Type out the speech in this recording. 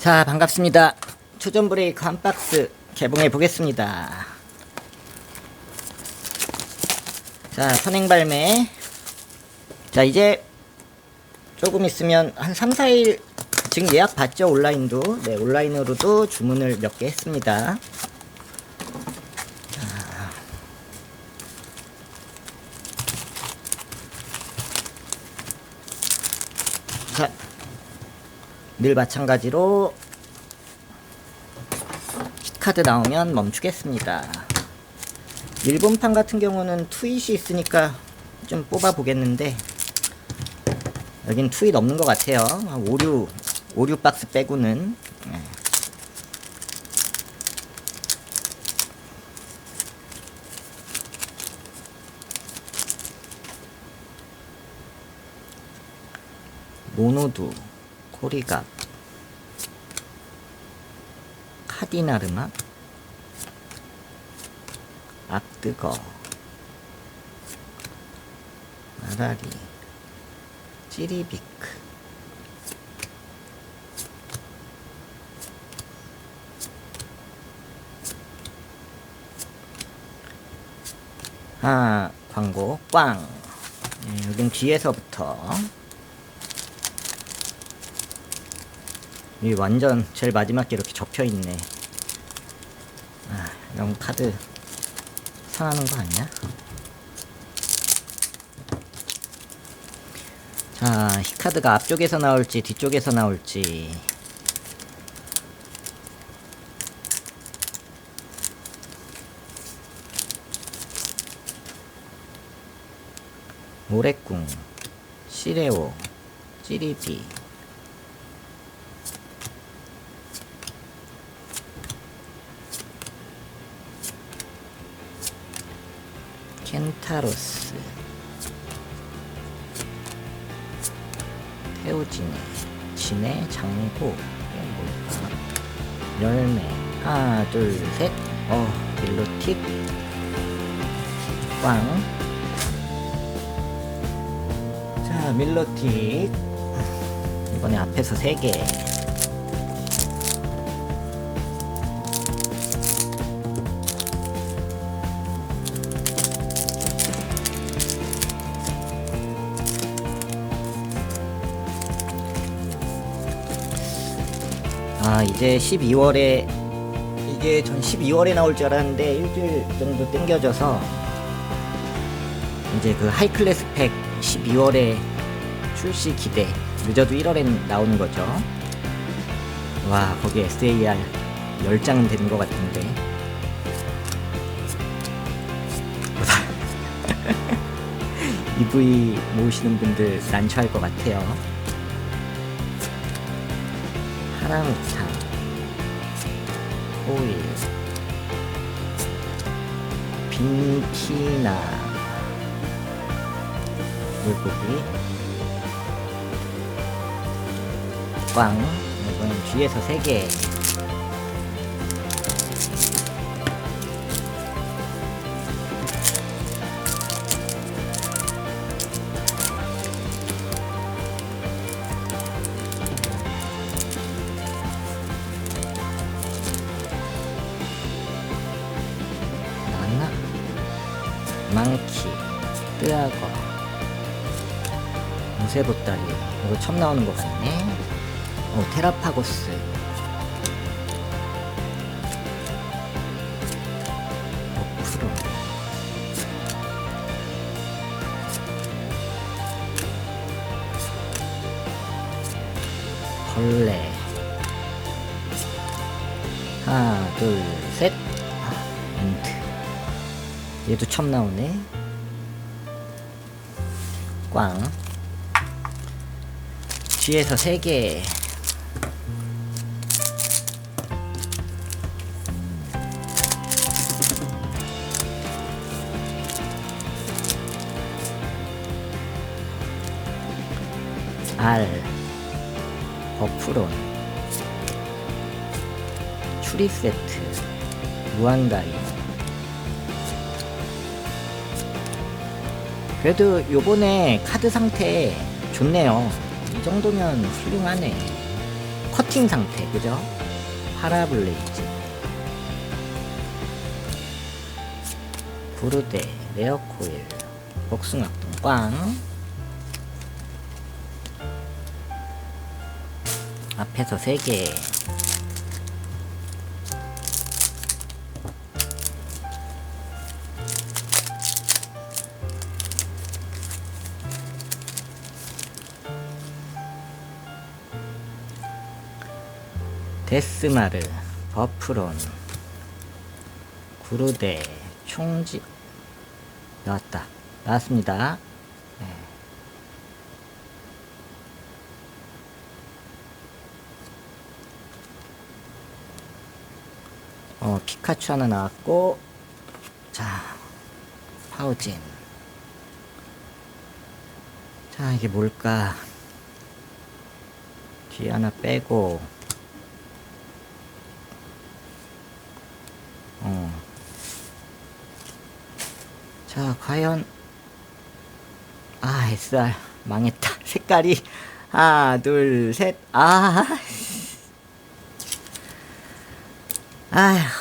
자, 반갑습니다. 초전 브레이크 한 박스 개봉해 보겠습니다. 자, 선행 발매. 자, 이제 조금 있으면 한 3, 4일 지금 예약 받죠, 온라인도. 네, 온라인으로도 주문을 몇 개 했습니다. 자, 늘 마찬가지로 카드 나오면 멈추겠습니다. 일본판 같은 경우는 투잇이 있으니까 좀 뽑아 보겠는데 여긴 투잇 없는 것 같아요. 한 5, 6, 5, 6 박스 빼고는 네. 모노두, 코리갑, 카디나르마, 악뜨거, 나라리, 찌리비크, 아, 광고, 꽝. 네, 여긴 뒤에서부터. 이 완전 제일 마지막 게 이렇게 접혀 있네. 아, 이런 카드 상하는 거 아니야? 자, 이 카드가 앞쪽에서 나올지 뒤쪽에서 나올지. 모래꿍, 시레오, 찌리비, 켄타로스. 태우지네 진해 장고 뭘까? 열매. 하나 둘셋어 밀로틱 꽝자 밀로틱 이번에 앞에서 3개 아 이제 12월에 이게 전 12월에 나올 줄 알았는데 일주일 정도 땡겨져서 이제 그 하이클래스 팩 12월에 출시 기대 늦어도 1월에 나오는 거죠. 와 거기 SAR 10장은 되는 것 같은데. EV 모으시는 분들 난처할 것 같아요 하랑우탄 호일 빈티나. 물고기. 꽝. 이건 뒤에서 3개 망키 뜨아거 무쇠보따리. 이거 처음 나오는 것 같네. 어 테라파고스. 어프로. 벌레. 하나 둘 얘도 처음 나오네. 꽝. 뒤에서 3개. 알. 버프론. 추리 세트. 무한다리 그래도 요번에 카드 상태 좋네요 이 정도면 훌륭하네 커팅 상태, 그죠? 파라블레이즈. 구르데, 레어코일, 복숭아똥, 꽝. 앞에서 3개. 데스마르, 버프론, 구르데, 총지 나왔다. 나왔습니다. 네. 어, 피카츄 하나 나왔고, 자, 파우진. 자, 이게 뭘까? 뒤에 하나 빼고, 자, 과연, 아, SR, 망했다. 색깔이, 하나, 둘, 셋, 아, 아휴.